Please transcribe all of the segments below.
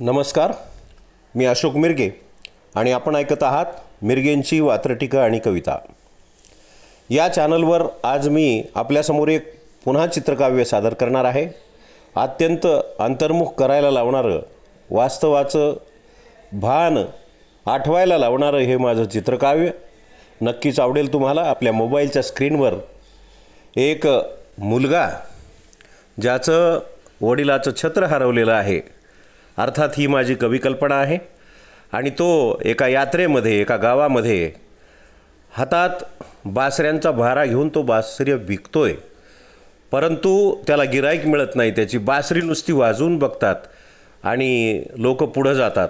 नमस्कार. मी अशोक मिरगे आणि आपण ऐकत आहात मिरगेंची वात्रटिका आणि कविता. या चॅनलवर आज मी आपल्यासमोर एक पुन्हा चित्रकाव्य सादर करणार आहे. अत्यंत अंतर्मुख करायला लावणारं वास्तवाचं भान आठवायला लावणारं हे माझं चित्रकाव्य. नक्कीच आवडेल तुम्हाला आपल्या मोबाईलच्या स्क्रीनवर एक मुलगा ज्याचं वडिलाचं छत्र हरवलेलं आहे. अर्थात ही माझी कविकल्पना आहे. आणि तो एका यात्रेमध्ये एका गावामध्ये हातात बासऱ्यांचा भारा घेऊन तो बासरी आहे परंतु त्याला गिराईक मिळत नाही. त्याची बासरी नुसती वाजवून बघतात आणि लोक पुढं जातात.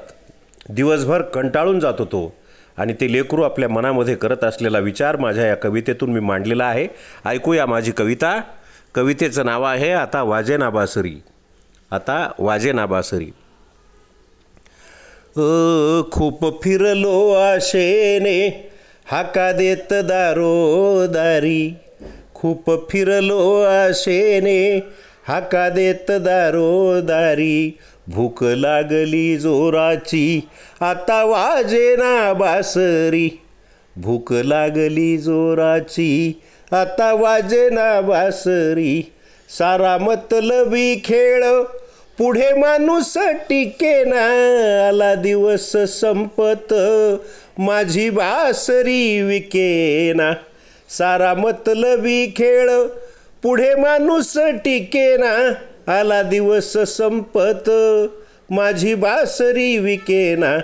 दिवसभर कंटाळून जातो तो. आणि ते लेकरू आपल्या मनामध्ये करत असलेला विचार माझ्या या कवितेतून मी मांडलेला आहे. ऐकूया माझी कविता. कवितेचं नाव आहे आता वाजे बासरी. आता वाजे बासरी. खूप फिरलो आशेने हाका देत दारोदारी खूप फिरलो आशेने हाका देत दारोदारी भूक लागली जोराची आता वाजे ना बासरी. भूक लागली जोराची आता वाजे ना बासरी. सारा मतलबी खेळ पुढे माणूस टिकेना आला दिवस संपत. माझी बासरी विकेना सारा मतलबी खेळ. पुढे माणूस टिकेना आला दिवस संपत. माझी बासरी विकेना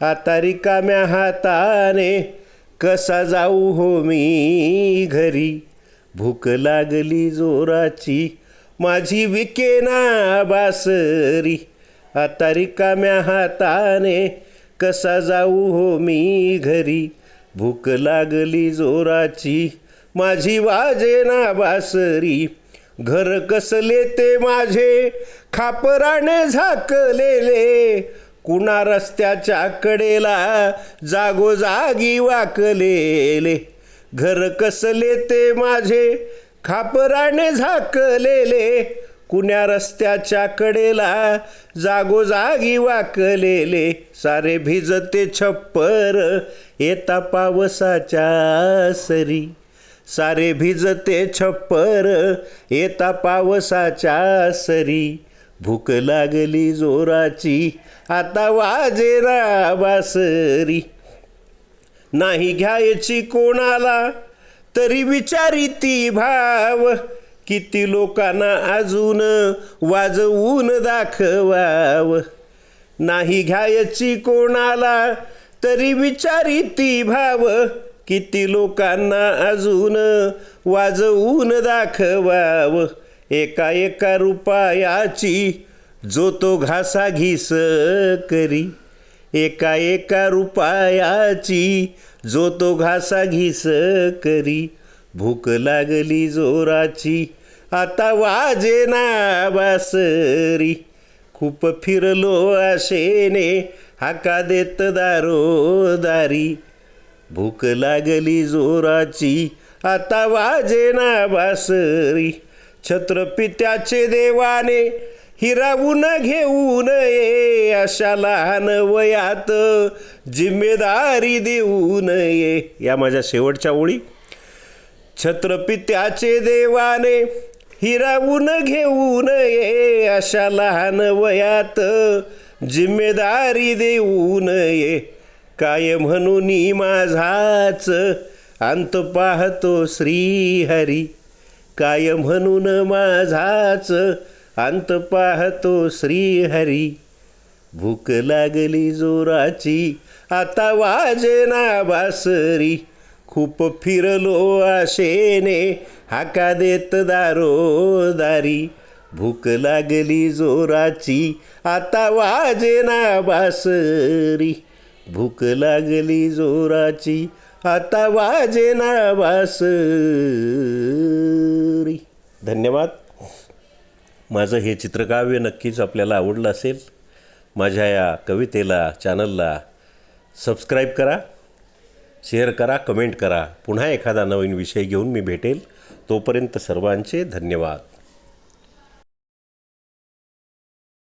आता रिकाम्या हाताने कसा जाऊ हो मी घरी? भूक लागली जोराची माझी विकेना बासरी. आता रिकाम्या हाताने कसा जाऊ हो मी घरी? भूक लागली जोराची. माझी वाजेना बासरी. घर कसले ते माझे? खापराने झाकलेले. कुणा रस्त्याच्या कडेला जागोजागी वाकलेले. घर कसले ते माझे? खापराने झाकलेले कुण्या रस्त्याच्या कडेला जागोजागी वाकलेले. सारे भिजते छप्पर येता पावसाच्या सरी. सारे भिजते छप्पर येता पावसाच्या सरी. भूक लागली जोराची आता वाजेना बासरी नाही घ्यायची कोणाला तरी विचारी ती भाव. किती लोकांना अजून वाजवून दाखवाव. नाही घ्यायची कोणाला तरी विचारी ती भाव. किती लोकांना अजून वाजवून दाखवाव. एका एका रुपयाची जो तो घासा घिस करी. एका एका रुपयाची जो तो घासा घिस करी. भूक लागली जोराची आता वाजे ना बासरी. खूप फिरलो आशेने हाका देत दारोदारी भूक लागली जोराची आता वाजे ना बासरी. छत्रपित्याचे देवाने हिरावून घेऊ नये अशा लहान वयात जिम्मेदारी देऊ नये या माझ्या शेवटच्या ओळी. छत्रपित्याचे देवाने हिरावून घेऊ नये अशा लहान वयात जिम्मेदारी देऊ नये काय म्हणून माझाच अंत पाहतो श्रीहरी. काय म्हणून माझाच अंत पाहतो श्रीहरी. भूक लागली जोराची. आता वाजेना बासरी. खूप फिरलो आशेने. हाका देत दारोदारी भूक लागली जोराची. आता वाजेना बासरी. भूक लागली जोराची. आता वाजेना बासरी. धन्यवाद. माझं हे चित्रकाव्य नक्कीच आपल्याला आवडलं असेल. माझ्या या कवितेला चॅनलला सबस्क्राईब करा शेअर करा कमेंट करा. पुन्हा एखादा नवीन विषय घेऊन मी भेटेल. तोपर्यंत सर्वांचे धन्यवाद.